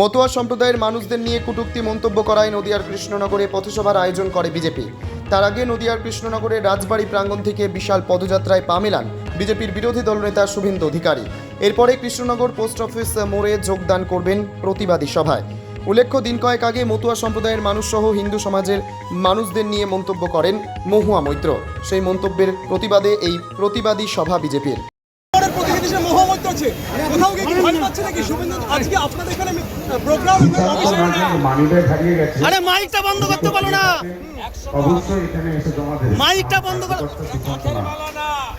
মতুয়া সম্প্রদায়ের মানুষদের নিয়ে কটূক্তি মন্তব্য করায় নদিয়ার কৃষ্ণনগরে পথসভার আয়োজন করে বিজেপি। তার আগে নদিয়ার কৃষ্ণনগরের রাজবাড়ি প্রাঙ্গণ থেকে বিশাল পদযাত্রায় পা মেলান বিজেপির বিরোধী দলনেতা শুভেন্দু অধিকারী। এরপরে কৃষ্ণনগর পোস্ট অফিস মোড়ে যোগদান করবেন প্রতিবাদী সভায়। উল্লেখ্য, দিন কয়েক আগে মতুয়া সম্প্রদায়ের মানুষসহ হিন্দু সমাজের মানুষদের নিয়ে মন্তব্য করেন মহুয়া মৈত্র। সেই মন্তব্যের প্রতিবাদে এই প্রতিবাদী সভা বিজেপির। পরের প্রতিনিধি হিসেবে মোহাম্মদ আছে। কোথাও গিয়ে কি ভয় পাচ্ছে নাকি? শুভেন্দু আজকে আপনাদের এখানে প্রোগ্রাম মানিব্যাগ হারিয়ে গেছে। আরে মাইকটা বন্ধ করতে পারো না। অবশ্যই এখানে এসে জমা দেবে। মাইকটা বন্ধ করো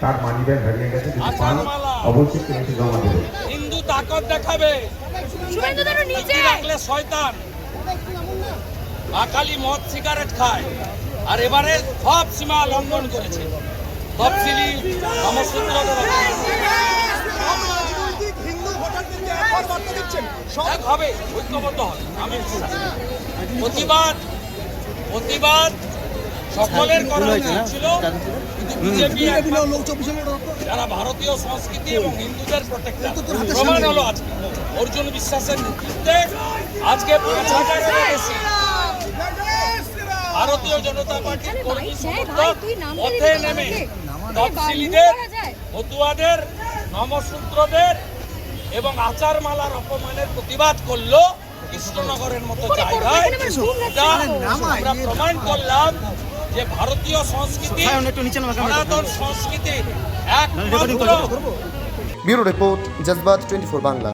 তার মানিব্যাগ হারিয়ে গেছে যদি পান অবশ্যই এসে জমা দেবে। হিন্দু তাকত দেখাবে। শুভেন্দু রাখলে শয়তান। আকালি মদ সিগারেট খায়। আর এবারে সব সীমা লঙ্ঘন করেছে। তফসিলি সমসূত্রদের বার্তা দিচ্ছেন। সব হবে ঐক্যবদ্ধ হবে। আমি প্রতিবাদ প্রতিবাদ সকলের করা ছিল। কিন্তু বিজেপি যারা ভারতীয় সংস্কৃতি এবং হিন্দুদের প্রোটেক্টর প্রমাণ হলো আজকে। অর্জুন বিশ্বাসের নেতৃত্বে আজকে পাঁচ হাজারের বেশি ভারতীয় জনতা পার্টির কর্মী সমর্থক পথে নেমে। তফসিলিদের মতুয়াদের নমসূত্রদের এবং আচারমালার অপমানের প্রতিবাদ করল কৃষ্ণনগরের মতো জায়গায়। আমরা প্রমাণ করলাম যে ভারতীয় সংস্কৃতি সনাতন সংস্কৃতি একমাত্র ব্যুরো রিপোর্ট জজবাত টোয়েন্টি ফোর বাংলা।